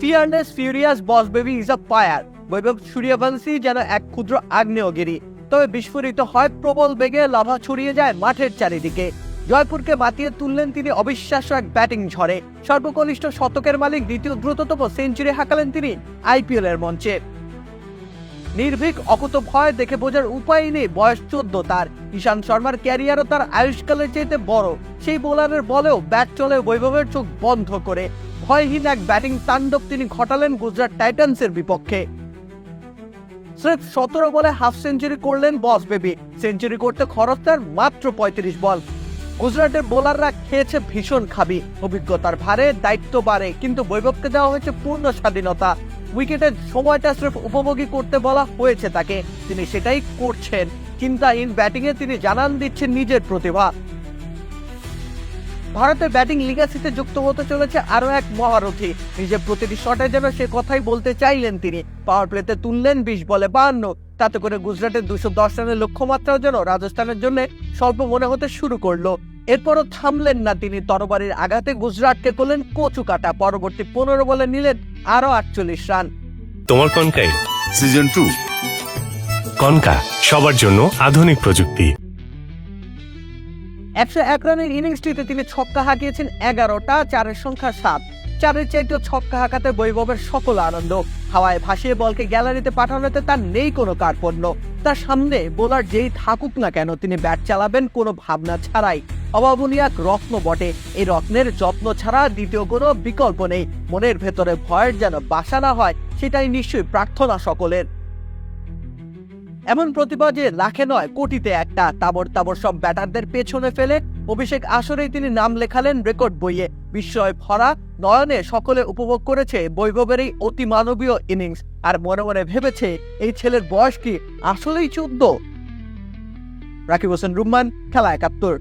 Fearless furious boss baby is a fire Vaibhav Suryavanshi যেন এক ক্ষুদ্র আগ্নেয়গিরি। তবে বিস্ফোরিত হয় প্রবল বেগে লাভা ছড়িয়ে যায় মাঠের চারিদিকে। জয়পুরকে মাতিয়ে তুললেন তিনি অবিশ্বাস্য এক ব্যাটিং ঝড়ে। সর্বকনিষ্ঠ শতকের মালিক, দ্বিতীয় দ্রুততম সেঞ্চুরি হাঁকালেন তিনি আইপিএল এর মঞ্চে। নির্ভীক, অকুত ভয় দেখে বোঝার উপায় নেই বয়স চোদ্দ তার। ঈশান্ত শর্মার ক্যারিয়ারও তার আয়ুষ্কালের চাইতে বড়। সেই বোলারের বলেও ব্যাট চলে বৈভবের চোখ বন্ধ করে। ভয়হীন এক ব্যাটিং তাণ্ডব তিনি ঘটালেন গুজরাট টাইটান্সের বিপক্ষে। স্রেফ সতেরো বলে হাফ সেঞ্চুরি করলেন বস বেবি। সেঞ্চুরি করতে খরচ তার মাত্র পঁয়ত্রিশ বল। গুজরাটের বোলাররা খেয়েছে ভীষণ খাবি। অভিজ্ঞতার ভারে, দায়িত্ব বাড়ে, কিন্তু বৈভবকে দেওয়া হয়েছে পূর্ণ স্বাধীনতা। উইকেটের সময়টা স্রেফ উপভোগী করতে বলা হয়েছে তাকে। তিনি সেটাই করছেন। চিন্তাহীন ব্যাটিংয়ে তিনি জানান দিচ্ছেন নিজের প্রতিভা। ভারতের ব্যাটিং লিগাসিতে যুক্ত হতে চলেছে আরও এক মহারথী। নিজের প্রতিটি শটে যেন সে কথাই বলতে চাইলেন তিনি। পাওয়ার প্লেতে তুললেন বিশ বলে বাহান্ন তাতে করে গুজরাটের দুশো দশ রানের লক্ষ্যমাত্রাও যেন রাজস্থানের জন্য স্বল্প মনে হতে শুরু করল। এরপরও থামলেন না তিনি। তরবারির আঘাতে গুজরাটকে করলেন কচু কাটা। পরবর্তী পনেরো বলে নিলেন আরও আটচল্লিশ রান। তোমার কনকাই সিজন টু কনকা সবার জন্য আধুনিক প্রযুক্তি। একশো এক রানের ইনিংসটিতে তিনি ছক্কা হাঁকিয়েছেন এগারোটা, চারের সংখ্যা সাত। চারের চাইতেও ছক্কা হাঁকাতে বৈভবের সকল আনন্দ। হাওয়ায় ভাসিয়ে বলকে গ্যালারিতে পাঠানোতে তার নেই কোনো কার্পণ্য। তার সামনে বোলার যেই থাকুক না কেন তিনি ব্যাট চালাবেন কোনো ভাবনা ছাড়াই। অভাবনীয় রত্ন বটে। এই রত্নের যত্ন ছাড়া দ্বিতীয় কোনো বিকল্প নেই। মনের ভেতরে ভয়ের যেন বাসা না হয়, সেটাই নিশ্চয়ই প্রার্থনা সকলের। এমন প্রতিভা যে লাখে নয়, কোটিতে একটা। তাবর তাবর সব ব্যাটারদের পেছনে ফেলে অভিষেক আসরেই তিনি নাম লেখালেন রেকর্ড বইয়ে। বিস্ময় ভরা নয়নে সকলে উপভোগ করেছে বৈভবের এই অতি মানবীয় ইনিংস। আর মনে মনে ভেবেছে, এই ছেলের বয়স কি আসলেই চোদ্দ? রাকিব হোসেন রুম্মান, খেলা একাত্তর।